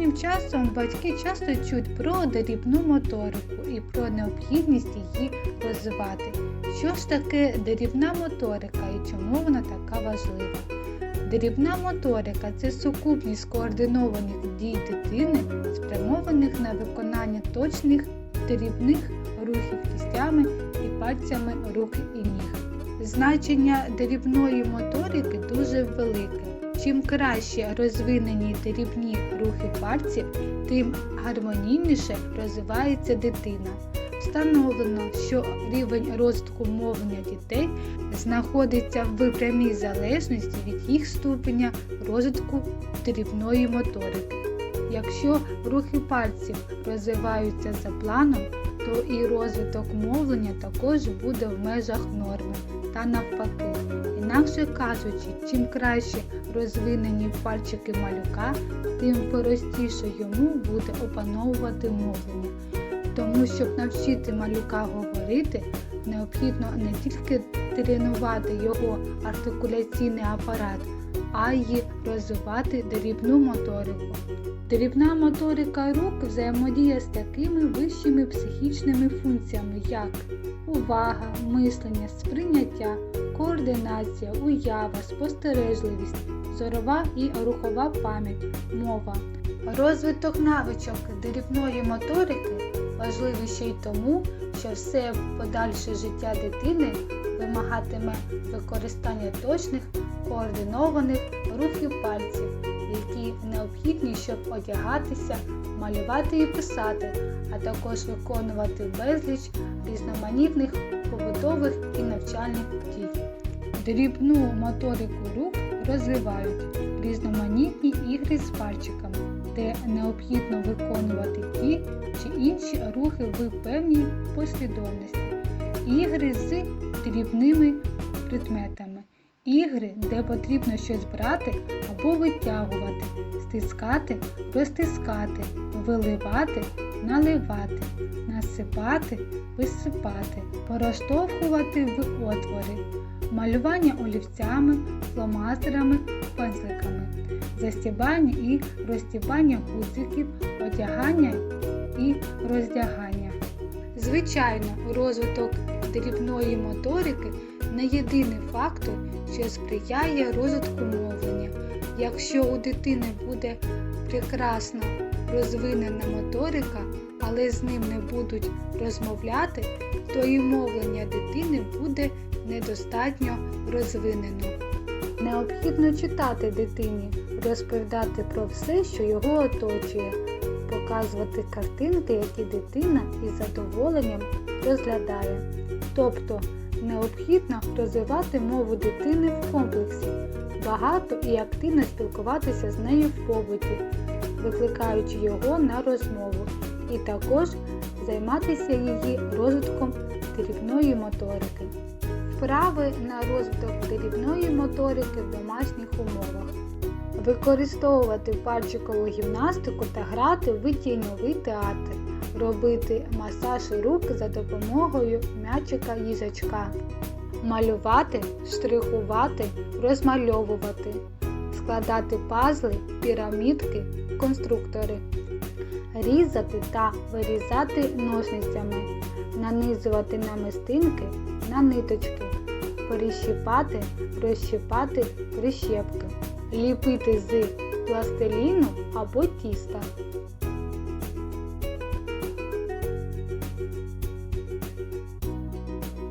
Останнім часом батьки часто чують про дрібну моторику і про необхідність її розвивати. Що ж таке дрібна моторика і чому вона така важлива? Дрібна моторика це сукупність координованих дій дитини, спрямованих на виконання точних дрібних рухів кістями і пальцями рук і ніг. Значення дрібної моторики дуже велике. Чим краще розвинені дрібні рухи пальців, тим гармонійніше розвивається дитина. Встановлено, що рівень розвитку мовлення дітей знаходиться в прямій залежності від їх ступеня розвитку дрібної моторики. Якщо рухи пальців розвиваються за планом, і розвиток мовлення також буде в межах норми та навпаки. Інакше кажучи, чим краще розвинені пальчики малюка, тим простіше йому буде опановувати мовлення. Тому, щоб навчити малюка говорити, необхідно не тільки тренувати його артикуляційний апарат, а й розвивати дрібну моторику. Дрібна моторика рук взаємодіє з такими вищими психічними функціями, як увага, мислення, сприйняття, координація, уява, спостережливість, зорова і рухова пам'ять, мова. Розвиток навичок дрібної моторики важливий ще й тому, що все подальше життя дитини вимагатиме використання точних координованих рухів пальців, які необхідні, щоб одягатися, малювати і писати, а також виконувати безліч різноманітних побутових і навчальних дій. Дрібну моторику рук розвивають різноманітні ігри з пальчиками, де необхідно виконувати ті чи інші рухи в певній послідовності, ігри з дрібними предметами, ігри, де потрібно щось брати або витягувати, стискати, розтискати, виливати, наливати, насипати, висипати, пороштовхувати в отвори, малювання олівцями, фломастерами, пензликами, застібання і розстібання гудзиків, одягання і роздягання. Звичайно, розвиток дрібної моторики не єдиний фактор, що сприяє розвитку мовлення. Якщо у дитини буде прекрасно розвинена моторика, але з ним не будуть розмовляти, то і мовлення дитини буде недостатньо розвинено. Необхідно читати дитині, розповідати про все, що його оточує, показувати картинки, які дитина із задоволенням розглядає. Тобто необхідно розвивати мову дитини в комплексі, багато і активно спілкуватися з нею в побуті, викликаючи його на розмову, і також займатися її розвитком дрібної моторики. Вправи на розвиток дрібної моторики в домашніх умовах. Використовувати пальчикову гімнастику та грати в тіньовий театр, робити масаж рук за допомогою м'ячика їжачка, малювати, штрихувати, розмальовувати, складати пазли, пірамідки, конструктори, різати та вирізати ножницями, нанизувати намистинки на ниточки, перещіпати, розщіпати прищепки, ліпити з пластиліну або тіста.